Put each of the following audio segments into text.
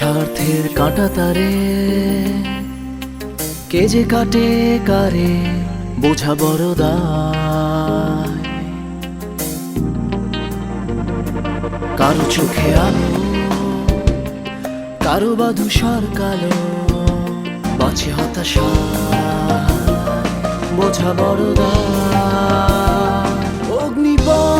স্বার্থের কাঁটা তারে। কে যে কাটে, কারে বোঝা বড়দা কারও চোখে আলো, কারও বা ধূসর কালো, বাঁচে হতাশা, বোঝা বড় অগ্নিপথ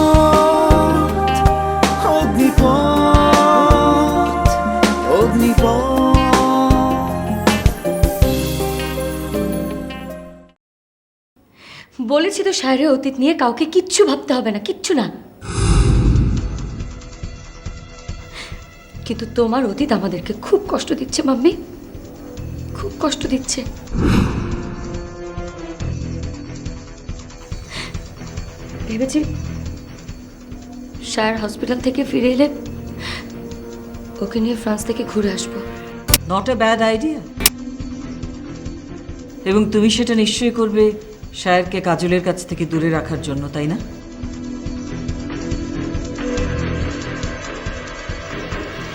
বলেছি তো শায়রের অতীত নিয়ে কাউকে কিচ্ছু ভাবতে হবে না, কিচ্ছু না। কিন্তু তোমার অতীত আমাদেরকে খুব কষ্ট দিচ্ছে, মাম্মি। খুব কষ্ট দিচ্ছে। ভেবেছি শায়ার হসপিটাল থেকে ফিরে এলে ওকে নিয়ে ফ্রান্স থেকে ঘুরে আসব। নট এ ব্যাড আইডিয়া এবং তুমি সেটা নিশ্চয়ই করবে শায়েরকে কাজলের কাছ থেকে দূরে রাখার জন্য তাই না?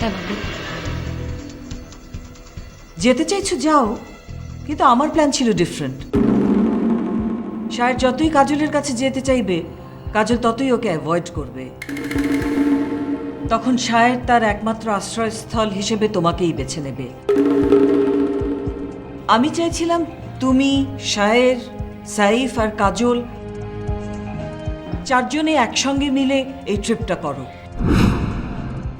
হ্যাঁ যেতে চাইছো যাও। কিন্তু আমার প্ল্যান ছিল ডিফারেন্ট শায়ের যতই কাজলের কাছে যেতে চাইবে কাজল ততই ওকে অ্যাভয়েড করবে। তখন শায়ের তার একমাত্র আশ্রয়স্থল হিসেবে তোমাকেই বেছে নেবে। আমি চাইছিলাম তুমি শায়ের সাইফ আর কাজল চারজনে একসঙ্গে মিলে এই ট্রিপটা করো।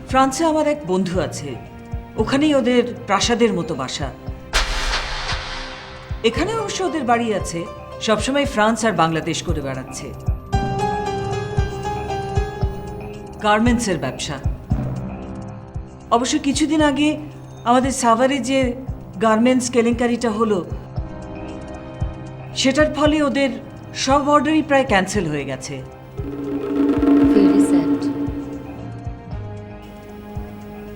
ফ্রান্সে আমার এক বন্ধু আছে। ওখানেই ওদের প্রাসাদের মতো বাসা। এখানে অবশ্য ওদের বাড়ি আছে। সবসময় ফ্রান্স আর বাংলাদেশ করে বেড়াচ্ছে। গার্মেন্টসের ব্যবসা। অবশ্য কিছুদিন আগে আমাদের সাভারে যে গার্মেন্টস কেলেঙ্কারিটা হলো সেটার ফলে ওদের সব অর্ডারই প্রায় ক্যান্সেল হয়ে গেছে। ভেরি স্যাড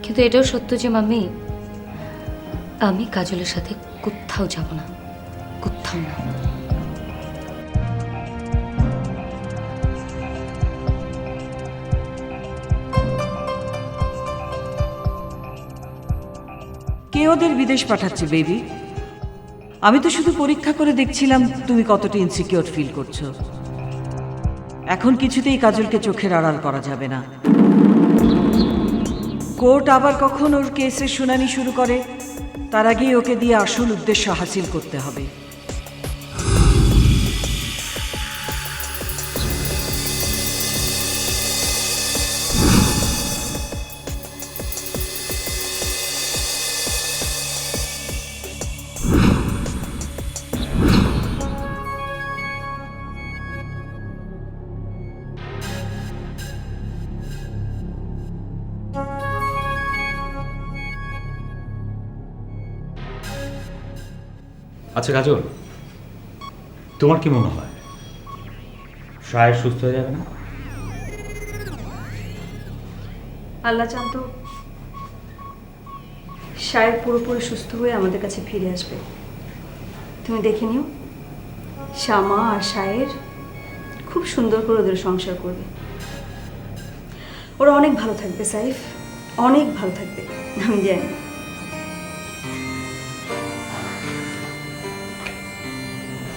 কিন্তু এটাও সত্য যে মাম্মি আমি কাজলের সাথে কোথাও যাব না কোথাও না। কে ওদের বিদেশ পাঠাচ্ছে বেবি আমি তো শুধু পরীক্ষা করে দেখছিলাম তুমি কতটা ইনসিকিউর ফিল করছ। এখন কিছুতেই কাজলকে চোখের আড়াল করা যাবে না। কোর্ট আবার কখন ওর কেসের শুনানি শুরু করে, তার আগেই ওকে দিয়ে আসল উদ্দেশ্য হাসিল করতে হবে। আচ্ছা কাজল, তোমার কি মনে হয়? সাহেব সুস্থ হয়ে যাবে না? আল্লাহ চান তো সায়ের পুরোপুরি সুস্থ হয়ে আমাদের কাছে ফিরে আসবে। তুমি দেখে নিও, শ্যামা আর সায়ের খুব সুন্দর করে ওদের সংসার করবে। ওরা অনেক ভালো থাকবে, সাইফ। অনেক ভালো থাকবে, আমি জানি।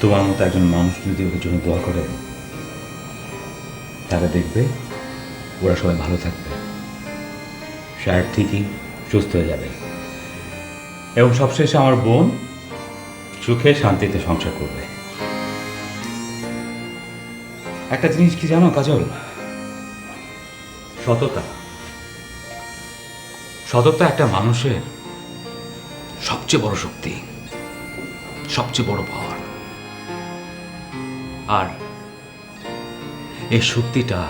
তোমার মতো একজন মানুষ যদি ওদের জন্য দোয়া করে তাহলে দেখবে ওরা সবাই ভালো থাকবে। সাহেব ঠিকই সুস্থ হয়ে যাবে। এবং সবশেষে আমার বোন সুখে শান্তিতে সংসার করবে। একটা জিনিস কি জানো কাজল? সততা। সততা একটা মানুষের সবচেয়ে বড় শক্তি, সবচেয়ে বড় পাওয়ার। আর এই শক্তিটা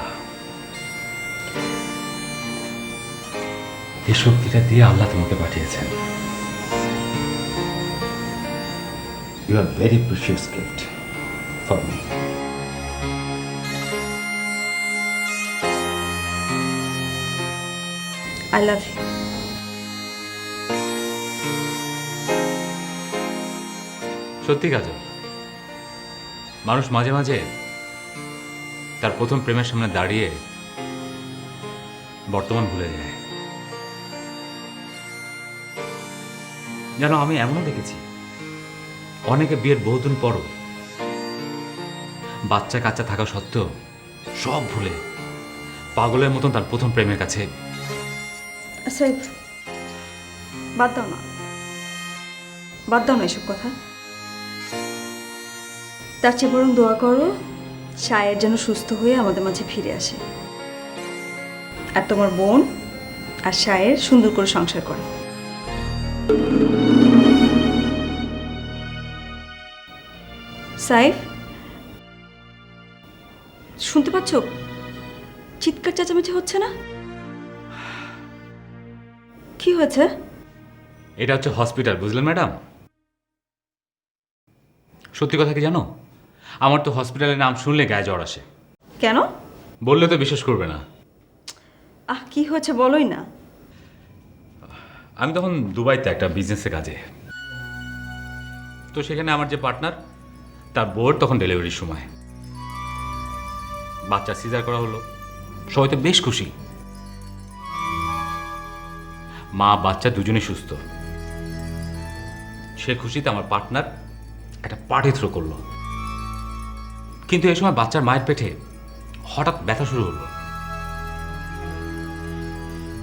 এই শক্তিটা দিয়ে আল্লাহ তোমাকে পাঠিয়েছেন। You are very precious gift for me I love you সত্যি কাজল মানুষ মাঝে মাঝে তার প্রথম প্রেমের সামনে দাঁড়িয়ে বর্তমান ভুলে যায়। যেন আমি এমনও দেখেছি, অনেকে বিয়ের বহুদিন পরও বাচ্চা কাচ্চা থাকা সত্ত্বেও সব ভুলে পাগলের মতন তার প্রথম প্রেমের কাছে বাদ দাও না। বাদ দাও না এসব কথা। তার চেয়ে বরং দোয়া করো সায়ের যেন সুস্থ হয়ে আমাদের মাঝে ফিরে আসে। আর তোমার বোন আর সায়ের সুন্দর করে সংসার করে। সাইফ, শুনতে পাচ্ছ? চিৎকার চেঁচামেচি হচ্ছে না? কি হয়েছে? এটা হচ্ছে হসপিটাল বুঝলেন ম্যাডাম? সত্যি কথা কি জানো? আমার তো হসপিটালের নাম শুনলে গায়ে জ্বর আসে। কেন? বললে তো বিশ্বাস করবে না। আহ কি হয়েছে বলোই না। আমি তখন দুবাইতে একটা বিজনেসের কাজে। তো সেখানে আমার যে পার্টনার তার বোর তখন ডেলিভারির সময়। বাচ্চা সিজার করা হলো। সবাই তো বেশ খুশি। মা বাচ্চা দুজনেই সুস্থ। সে খুশিতে আমার পার্টনার একটা পার্টি থ্রো করল। কিন্তু এই সময় বাচ্চার মায়ের পেটে হঠাৎ ব্যথা শুরু হলো।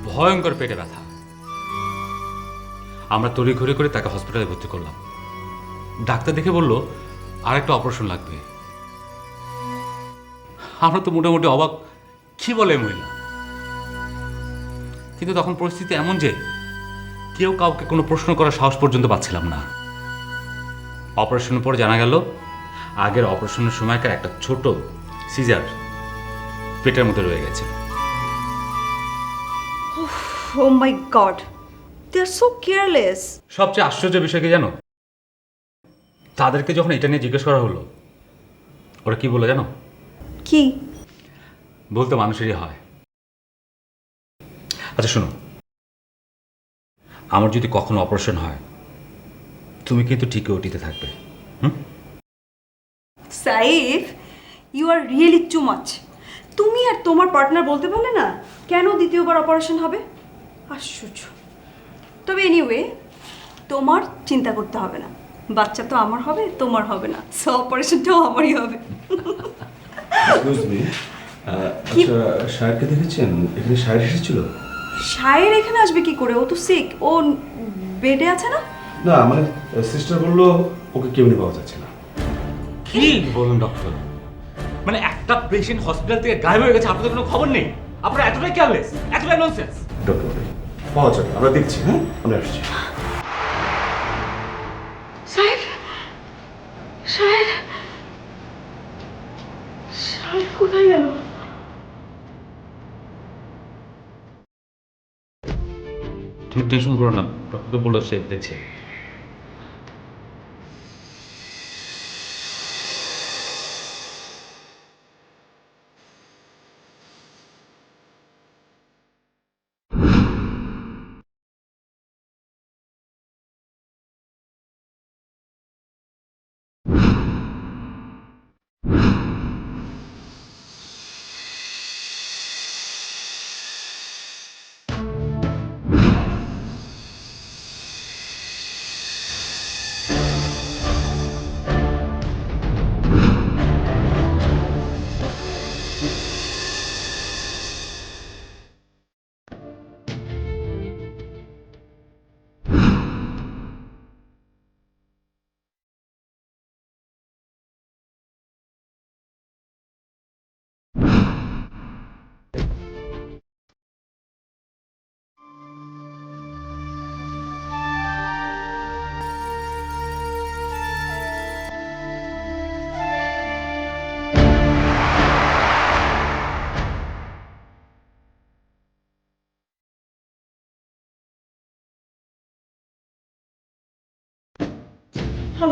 ভয়ঙ্কর পেটে ব্যথা। আমরা তড়িঘড়ি করে তাকে হসপিটালে ভর্তি করলাম। ডাক্তার দেখে বলল আর একটা অপারেশন লাগবে। আমরা তো মোটামুটি অবাক, কি বলে মহিলা? কিন্তু তখন পরিস্থিতি এমন যে কেউ কাউকে কোনো প্রশ্ন করার সাহস পর্যন্ত পাচ্ছিলাম না। অপারেশনের পর জানা গেল আগের অপারেশনের সময়কার একটা ছোট সিজার পেটের মধ্যে রয়ে গেছে। ও my god they are so careless সবচেয়ে আশ্চর্য বিষয় কি জানো? তাদেরকে যখন এটা নিয়ে জিজ্ঞেস করা হলো ওরা কি বলে জানো? কি? বলতে মানুষেরই হয়। আচ্ছা শোনো। আমার যদি কখনো অপারেশন হয় তুমি কিন্তু ঠিকই ওটিতে থাকবে। হুম? Saif you are really too much তুমি আর তোমার পার্টনার বলতে পারলে না কেন দ্বিতীয়বার অপারেশন হবে? আশ্চর্য। তবে এনিওয়ে তোমার চিন্তা করতে হবে না। বাচ্চা তো আমার হবে তোমার হবে না। সো অপারেশনটাও আমারই হবে। আচ্ছা সাহেবকে দেখেছেন? এখানে সাহেব এসেছিল? সায়ের এখানে আসবে কি করে? ও তো সিক ও বেডে আছে না? না মানে সিস্টার বলল ওকে কেমনি পাওয়া যাচ্ছে না। কি বলুন ডক্টর মানে একটা পেশেন্ট হসপিটাল থেকে গায়েব হয়ে গেছে আপনাদের কোনো খবর নেই? আপনারা এতটাই কেয়ারলেস এতটাই ননসেন্স ডক্টর পাওয়া যাবে আমরা দেখছি হ্যাঁ? আমরা আসছি। সাহেব সাহেব সাহেব কোথায় গেল? তুমি টেনশন করো না ডক্টর সে দেখছে।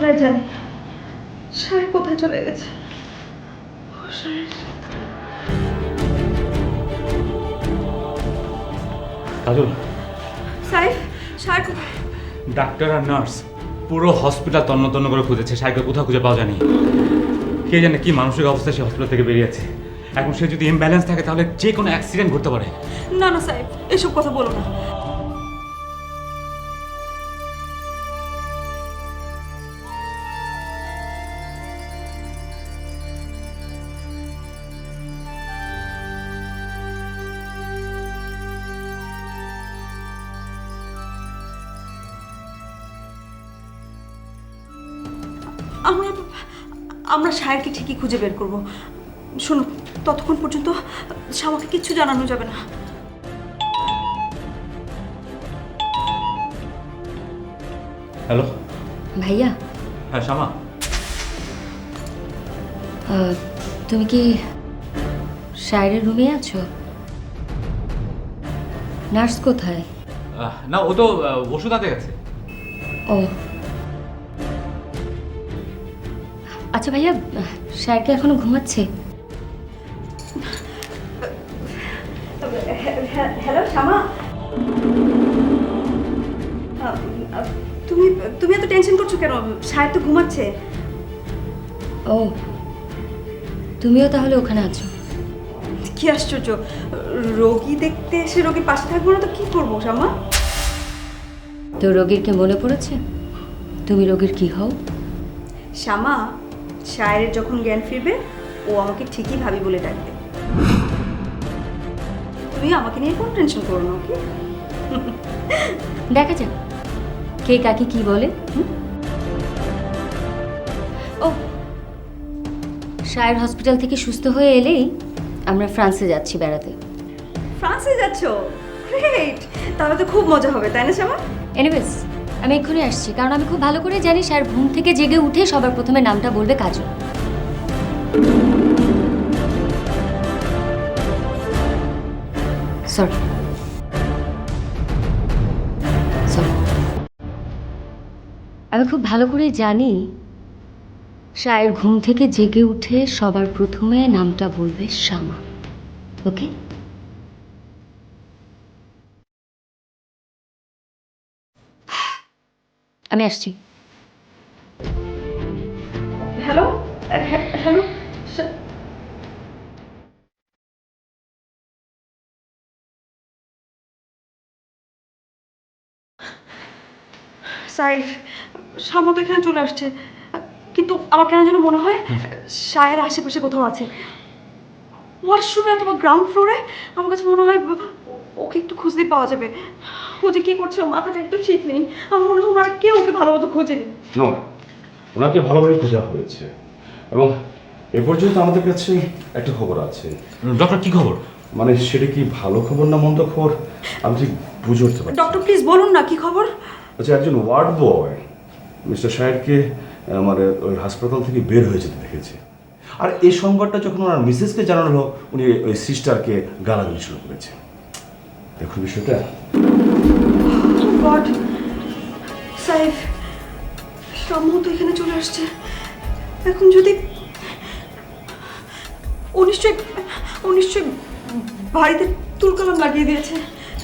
আমরা জানি সাহেব কোথায় চলে গেছে? ও সাহেব কাজল। সাহেব সাহেব কোথায়? ডাক্তার আর নার্স পুরো হসপিটাল তন্ন তন্ন করে খুঁজেছে। সাইকেল কোথাও খুঁজে পাওয়া যায়নি। কে জানে কি মানসিক অবস্থা সে হসপিটাল থেকে বেরিয়েছে এখন সে যদি ইমব্যালেন্স থাকে তাহলে যে কোনো অ্যাক্সিডেন্ট ঘটতে পারে। না না সাহেব এসব কথা বলো না। সাহেবকে ঠিকই খুঁজে বের করব। শোনো ততক্ষণ পর্যন্ত শ্যামাকে কিচ্ছু জানানো যাবে না। হ্যালো। ভাইয়া। হ্যাঁ শ্যামা। আহ, তুমি কি শায়রের রুমে আছো? নার্স কোথায়? না ও তো ওষুধ আনতে গেছে। ও আচ্ছা ভাইয়া স্যার কি এখনও ঘুমাচ্ছে? হ্যালো শ্যামা। তুমি তুমি এত টেনশন করছ কেন? সাহেব তো ঘুমাচ্ছে। ও তুমিও তাহলে ওখানে আছো? কি আশ্চর্য রোগী দেখতে এসে রোগীর পাশে থাকব না তো কি করব শ্যামা? তো রোগীর কি মনে পড়েছে? তুমি রোগীর কি হও? শ্যামা শায়ের যখন জ্ঞান ফিরবে ও আমাকে ঠিকই ভাবি বলে ডাকবে। তুমি আমাকে নিয়ে কোনো টেনশন করো না ওকে দেখা যাক কে কাকে কি বলে? ও শায়ের হসপিটাল থেকে সুস্থ হয়ে এলেই আমরা ফ্রান্সে যাচ্ছি বেড়াতে। ফ্রান্সে যাচ্ছ? গ্রেট তাহলে তো খুব মজা হবে তাই না শ্যামা এনিওয়েজ আমি এক্ষুনি আসছি, কারণ আমি খুব ভালো করে জানি স্যার ঘুম থেকে জেগে উঠে সবার প্রথমে নামটা বলবে কাজু সরি সরি আমি খুব ভালো করে জানি শায়ের ঘুম থেকে জেগে উঠে সবার প্রথমে নামটা বলবে শ্যামা। ওকে আমি আসছি। হ্যালো হ্যালো সাইফ শ্যামা তো এখানে চলে আসছে। কিন্তু আমার কেন যেন মনে হয় শায়ের আশেপাশে কোথাও আছে। ওয়াশরুমে অথবা গ্রাউন্ড ফ্লোরে আমার কাছে মনে হয় ওকে একটু খুঁজলে পাওয়া যাবে। ও যে কী করছে? ওর মাথাটা একটু ঠিক নেই। আমার মনে হয় ওনারা কেউ ওকে ভালো মতো খোঁজেনি নো। ওনাকে ভালোভাবে খোঁজা হয়েছে। এবং এ পর্যন্ত আমাদের কাছে একটা খবর আছে। ডক্টর কি খবর? মানে সেটা কি ভালো খবর না মন্দ খবর? আমি ঠিক বুঝে উঠতে পারছি না। ডক্টর প্লিজ বলুন না কি খবর? আচ্ছা একজন ওয়ার্ড বয় মিস্টার সাহেবকে আহ, মানে ওই হাসপাতাল থেকে বের হয়ে যেতে দেখেছে। আর এই সংবাদটা যখন ওনার মিসেসকে জানানো হলো উনি ওই সিস্টারকে গালাগালি শুরু করেছে। দেখুন বিষয়টা। সাইফ শ্যামু তো এখানে চলে আসছে। এখন যদি ও নিশ্চয়ই ও নিশ্চয়ই বাড়িতে তুলকালাম লাগিয়ে দিয়েছে।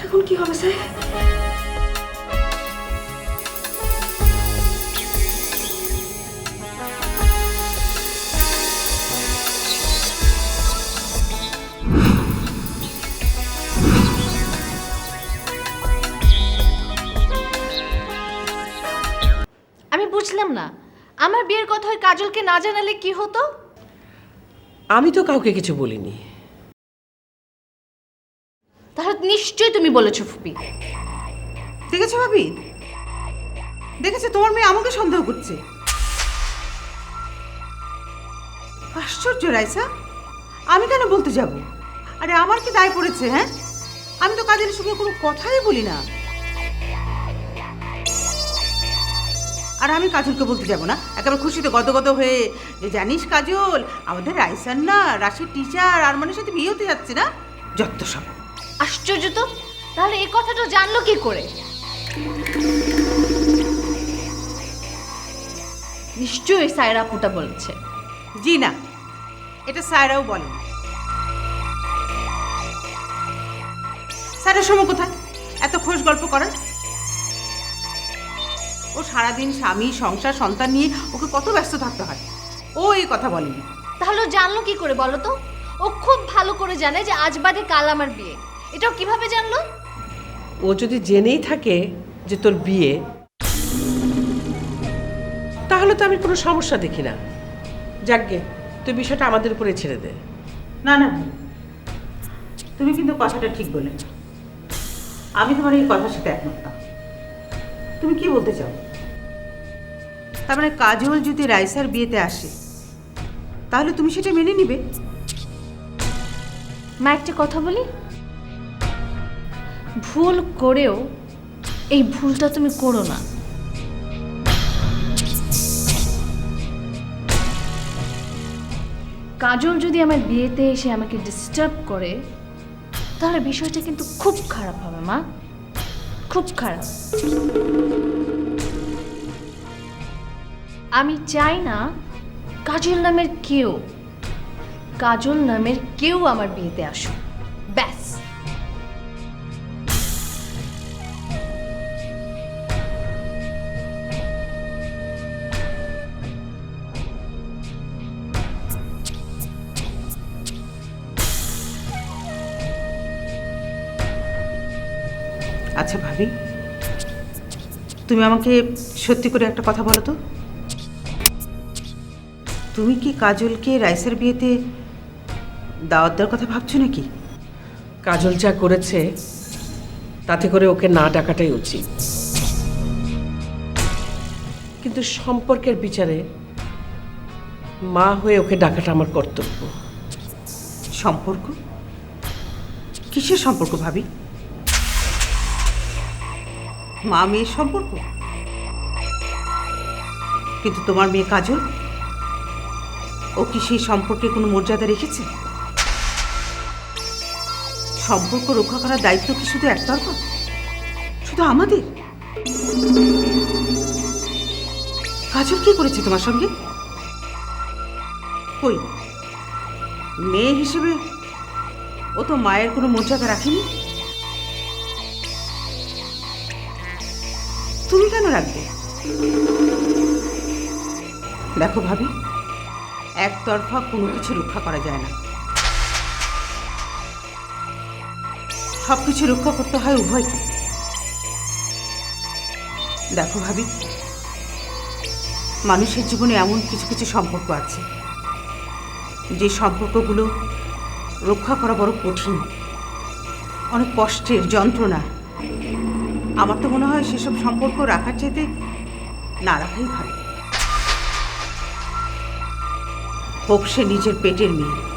এখন কি হবে সাইফ কাজলকে না জানালে কি হতো? আমি তো কাউকে কিছু বলিনি। তাহলে নিশ্চয়ই তুমি বলেছ ফুপি। দেখেছ ভাবি? দেখেছ তোমার মেয়ে আমাকে সন্দেহ করছে। আশ্চর্য রাইসা। আমি কেন বলতে যাব? আরে আমার কি দায় পড়েছে হ্যাঁ? আমি তো কাজের সঙ্গে কোনো কথাই বলি না। আর আমি কাজলকে বলতে যাব না। একেবারে খুশিতে গদগদ হয়ে যে জানিস কাজল আমাদের রাইসার না রাশির টিচার আর মানুষের সাথে বিয়ে হতে যাচ্ছে না? যত সব। আশ্চর্য তো তাহলে এই কথাটা জানলো কি করে? নিশ্চয়ই সায়রা আপুটা বলেছে। জি না এটা সায়রাও বলে স্যারের সময় কোথায়? এত খোশ গল্প করার? ও সারাদিন স্বামী সংসার সন্তান নিয়ে ওকে কত ব্যস্ত থাকতে হয়। ও এই কথা বলেনি। তাহলে ও জানলো কি করে বলো তো? ও খুব ভালো করে জানে যে আজ বাদে কাল আমার বিয়ে। এটাও কীভাবে জানলো? ও যদি জেনেই থাকে যে তোর বিয়ে তাহলে তো আমি কোনো সমস্যা দেখি না। যাকগে তুই বিষয়টা আমাদের উপরে ছেড়ে দে। না না তুমি কিন্তু কথাটা ঠিক বলে আমি তোমার এই কথার সাথে একমত তুমি কি বলতে চাও? তার মানে কাজল যদি রাইসার বিয়েতে আসে, তাহলে তুমি সেটা মেনে নিবে। মা, একটা কথা বলি? ভুল করেও এই ভুলটা তুমি করো না। কাজল যদি আমার বিয়েতে এসে আমাকে ডিস্টার্ব করে, তাহলে বিষয়টা কিন্তু খুব খারাপ হবে, মা। খুব খারাপ। আমি চাই না কাজল নামের কেউ, কাজল নামের কেউ আমার বিয়েতে আসুক। ব্যাস। আচ্ছা ভাবি, তুমি আমাকে সত্যি করে একটা কথা বলো তো। তুমি কি কাজলকে রাইসের বিয়েতে দাওয়াত দেওয়ার কথা ভাবছ নাকি? কাজল যা করেছে তাতে করে ওকে না ডাকাটাই উচিত। কিন্তু সম্পর্কের বিচারে মা হয়ে ওকে ডাকাটা আমার কর্তব্য। সম্পর্ক? কিসের সম্পর্ক ভাবি? মা মেয়ের সম্পর্ক? কিন্তু তোমার মেয়ে কাজল? ও কি সেই সম্পর্কে কোনো মর্যাদা রেখেছে? সম্পর্ক রক্ষা করার দায়িত্ব কি শুধু একতরফা? শুধু আমাদের? কাজল কি করেছে তোমার সঙ্গে? কই? মেয়ে হিসেবে ও তো মায়ের কোনো মর্যাদা রাখেনি? তুমি কেন রাখবে? দেখো ভাবি একতরফা কোনো কিছু রক্ষা করা যায় না। সব কিছু রক্ষা করতে হয় উভয়কে। দেখো ভাবি, মানুষের জীবনে এমন কিছু কিছু সম্পর্ক আছে, যে সম্পর্কগুলো রক্ষা করা বড় কঠিন। অনেক কষ্টের যন্ত্রণা। আমার তো মনে হয় সেসব সম্পর্ক রাখার চাইতে না রাখাই ভালো। হোক সে নিজের পেটের মেয়ে।